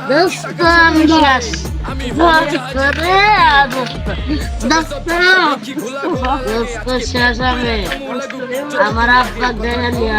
দোস্ত আমার আব্বা দেখা দোস্ত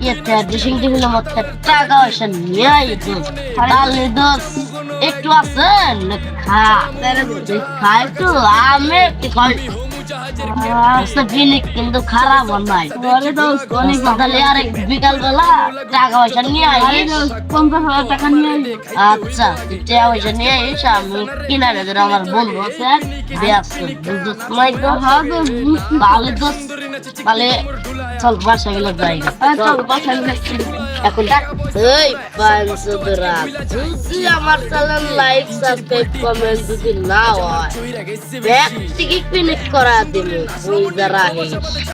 ইয়েতে ড্রেসিং টেবিল মধ্যে টাকা পয়সা নিয়ে তাহলে দোষ একটু আছেন খা? খাই তো আমি একটু আচ্ছা কিন্তু খারাপ নাই। বিকাল বেলা টাকা পয়সা নিয়ে ঘরে পঞ্চাশ হাজার টাকা নিয়ে আচ্ছা তুই টাকা পয়সা নিয়ে আইস আমি কিনা আমার ব্যস্ত বুঝতে। তাহলে তাহলে চল বাসা গেলে যাই। হ্যাঁ, চল বাসা গেলে এখন এই পাঁচশোরা যদি আমার চ্যানেল লাইক সাবস্ক্রাইব কমেন্ট যদি না হয় ব্যাগ টিকিট পিনিক করা দিলে ওই যারা